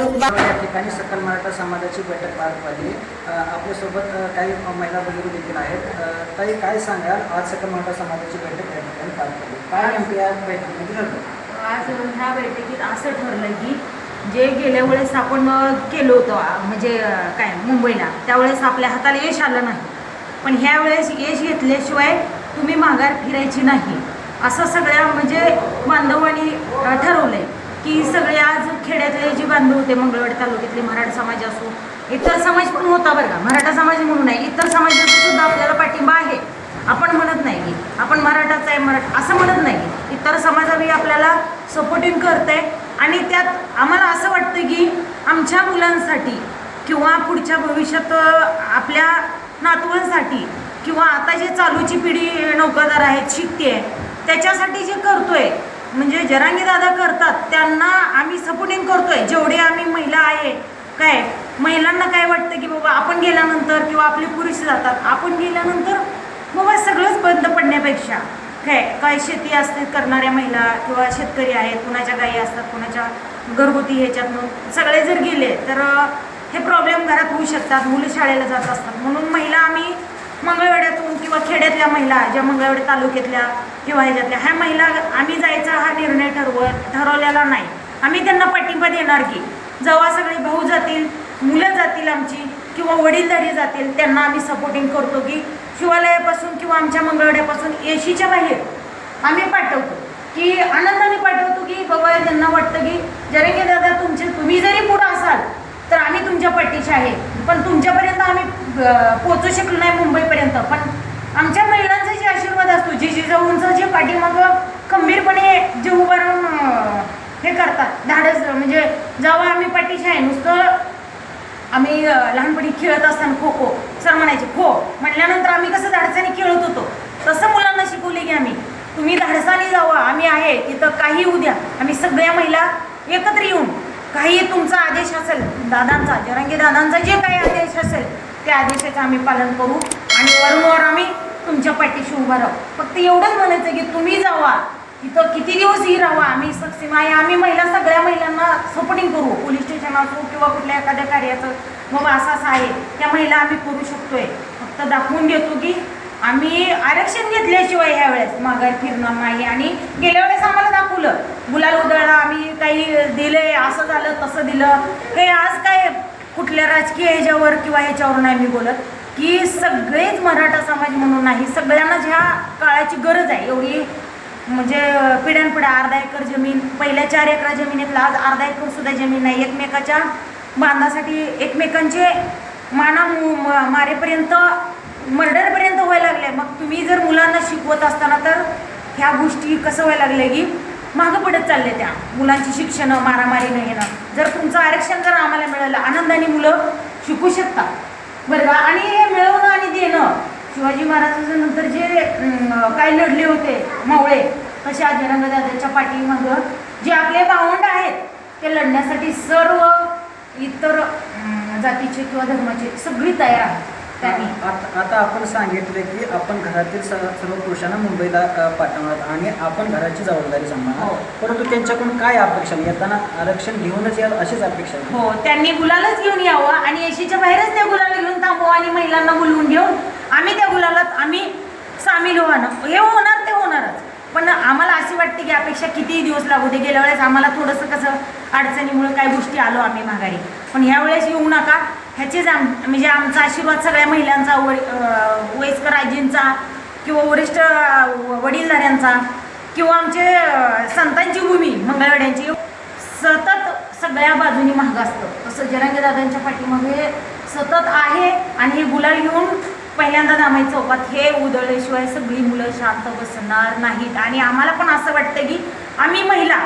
या ठिकाणी सकल मराठा समाजाची बैठक पार पडली. आपल्यासोबत काही महिला भगिनी देखील आहेत. ताई काय सांगाल? आज सकल मराठा समाजाची बैठक या ठिकाणी पार पडली. काय नेमकं या बैठकीमध्ये ठरलं आज ह्या बैठकीत असं ठरलं की जे गेल्या वेळेस आपण केलं होतं म्हणजे काय मुंबईला त्यावेळेस आपल्या हाताला यश आलं नाही. पण ह्या वेळेस यश घेतल्याशिवाय तुम्ही माघार फिरायची नाही. असं सगळ्या म्हणजे बांधवांनी ठरवलंय की सगळे आज खेड्यातले बांधव होते मंगळवाडी तालुक्यातले मराठा समाज असो. इतर समाज पण होता बरं का. मराठा समाज म्हणून नाही इतर समाजाचा सुद्धा आपल्याला पाठिंबा आहे. आपण म्हणत नाही. की आपण मराठाच आहे मराठा असं म्हणत नाही. इतर समाजाबी आपल्याला सपोर्टिंग करते आणि त्यात आम्हाला असं वाटतं की आमच्या मुलांसाठी किंवा पुढच्या भविष्यात आपल्या नातवांसाठी किंवा आता जे चालूची पिढी नौकादार आहेत शिकते त्याच्यासाठी जे करतोय म्हणजे जरांगी दादा करतात त्यांना आम्ही सपोर्टिंग करतोय. जेवढे आम्ही महिला आहे काय महिलांना काय वाटतं की बाबा आपण गेल्यानंतर किंवा आपले पुरुष जातात आपण गेल्यानंतर बाबा सगळंच बंद पडण्यापेक्षा काय काय शेती असते करणाऱ्या महिला किंवा शेतकरी आहेत कुणाच्या गायी असतात कुणाच्या घरगुती ह्याच्यातून सगळे जर गेले तर हे प्रॉब्लेम घरात होऊ शकतात मुलं शाळेला जात असतात. म्हणून महिला आम्ही खेड्यातल्या महिला ज्या मंगळवाडी तालुक्यातल्या किंवा ह्याच्यातल्या ह्या महिला आम्ही जायचा हा निर्णय ठरव ठरवलेला नाही. आम्ही त्यांना पाठिंबा देणार की जेव्हा सगळे भाऊ जातील मुलं जातील आमची किंवा वडीलधारी जातील त्यांना आम्ही सपोर्टिंग करतो की शिवालयापासून किंवा आमच्या मंगळवेड्यापासून एशीच्या बाहेर आम्ही पाठवतो. की आनंदाने पाठवतो की बाबा त्यांना वाटतं की जरंगे दादा तुमचे तुम्ही जरी पुढं असाल तर आम्ही तुमच्या पाठीशी आहे. पण तुमच्यापर्यंत आम्ही पोचू शकलो नाही मुंबईपर्यंत. पण आमच्या महिलांचा जे आशीर्वाद असतो जे पाठीमाग जे पाठीमागं खंबीरपणे जे उभं राहून हे करतात. धाडस म्हणजे जेव्हा आम्ही पाठीशी आहे. नुसतं आम्ही लहानपणी खेळत असताना खो खो सर म्हणायचे खो. म्हटल्यानंतर आम्ही कसं धाडसाने खेळत होतो? तसं मुलांना शिकवले की आम्ही. तुम्ही धाडसाने जावा. आम्ही आहे. तिथं काही उद्या आम्ही सगळ्या महिला एकत्र येऊन काही तुमचा आदेश असेल दादांचा जरांगे दादांचा जे काही आदेश असेल त्या आदेशाचं आम्ही पालन करू आणि वरूनवर आम्ही तुमच्या पाठीशी उभा राहू. फक्त एवढंच म्हणायचं की तुम्ही जावा. तिथं किती दिवस ही राहा आम्ही सक्षम आहे. आम्ही महिला सगळ्या महिलांना सपोर्टिंग करू. पोलीस स्टेशन असो किंवा कुठल्या एखाद्या कार्याचं. बाबा असं असं आहे. त्या महिला आम्ही करू शकतोय. फक्त दाखवून देतो की आम्ही आरक्षण घेतल्याशिवाय ह्या वेळेस माघार फिरणार नाही. आणि गेल्या वेळेस आम्हाला दाखवलं. गुलाल उधळला आम्ही काही दिलंय असं झालं तसं दिलं. काही आज काय कुठल्या राजकीय ह्याच्यावर किंवा ह्याच्यावर नाही मी बोलत. की सगळेच मराठा समाज म्हणून नाही सगळ्यांनाच ह्या काळाची गरज आहे एवढी म्हणजे पिढ्यानपिढ्या अर्धा एकर जमीन पहिल्या चार एकरा जमिनीतला आज अर्धा एकरसुद्धा जमीन नाही एकमेकाच्या बांधासाठी एकमेकांचे माना मु- मारेपर्यंत मर्डरपर्यंत व्हायला लागले. मग तुम्ही जर मुलांना शिकवत असताना तर ह्या गोष्टी कसं व्हायला लागले की मागं पडत चालले त्या मुलांची शिक्षणं मारामारी नाही येणं. जर तुमचं आरक्षण जर आम्हाला मिळालं आनंदाने मुलं शिकू शकतात. बरं का? आणि हे मिळवणं आणि देणं. शिवाजी महाराजांचं नंतर जे काही काय लढले होते मावळे तसे आज पाठीमागं जे आपले भावंड आहेत ते लढण्यासाठी सर्व इतर जातीचे किंवा धर्माचे सगळी तयार आहेत. आता आता आपण सांगितले की आपण घरातील सर्व पुरुषांना मुंबईला पाठवणार आणि आपण घराची जबाबदारी सांभाळणार. हो. परंतु त्यांच्याकडून काय अपेक्षा? येताना आरक्षण घेऊनच याल अशीच अपेक्षा हो त्यांनी गुलालच घेऊन यावं आणि एशीच्या बाहेरच त्या गुलाल घेऊन थांबवा आणि महिलांना बोलवून घेऊन आम्ही त्या गुलालात आम्ही सामील व्हावं. हे होणार ते होणारच. पण आम्हाला अशी वाटते की अपेक्षा कितीही दिवस लागू दे गेल्या वेळेस आम्हाला थोडंसं कसं अडचणीमुळे काही गोष्टी आलो आम्ही माघारी. पण ह्या वेळेस येऊ नका. ह्याचेच आम म्हणजे आमचा आशीर्वाद सगळ्या महिलांचा व वयस्कर आजींचा किंवा वरिष्ठ वडीलधाऱ्यांचा किंवा आमचे संतांची भूमी मंगळवाड्यांची सतत सगळ्या बाजूनी महाग असतं. तसं जनांगदादांच्या पाठीमागे सतत आहे आणि हे गुलाल घेऊन पहिल्यांदा दामाई चौकात हे उदळल्याशिवाय सगळी मुलं शांत बसणार नाहीत. आणि आम्हाला पण असं वाटतं की आम्ही महिला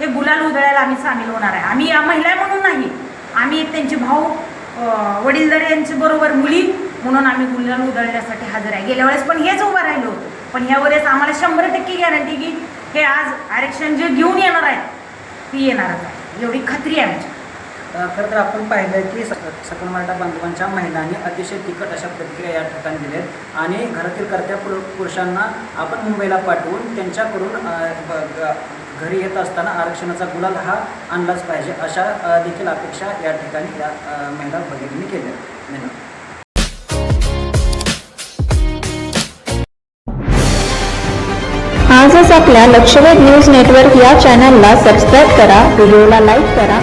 हे गुलाल उधळायला आम्ही सामील होणार आहे. आम्ही या महिला म्हणून नाही. आम्ही त्यांचे भाऊ अं, यांच्याबरोबर मुली म्हणून आम्ही गुलाल उधळण्यासाठी हजर आहे. गेल्या वेळेस पण हेच उभं राहिलो होतो. पण ह्या वेळेस आम्हाला शंभर टक्के गॅरंटी की हे आज आरक्षण जे घेऊन येणार आहेत ती येणारच आहे. एवढी खात्री आहे आमची. खरं तर आपण पाहिलं की सक- सकल मराठा बांधवांच्या महिलांनी अतिशय तिखट अशा प्रतिक्रिया या ठिकाणी दिल्या आहेत आणि घरातील कर्त्या पुर- पुरुषांना आपण मुंबईला पाठवून त्यांच्याकडून घरी येत असताना आरक्षणाचा गुलाल हा आणलाच पाहिजे अशा देखील अपेक्षा या ठिकाणी या महिला भगिनींनी केल्या. धन्यवाद. आजच आपल्या लक्षवेध न्यूज नेटवर्क या चॅनलला सबस्क्राईब करा व्हिडिओला लाईक करा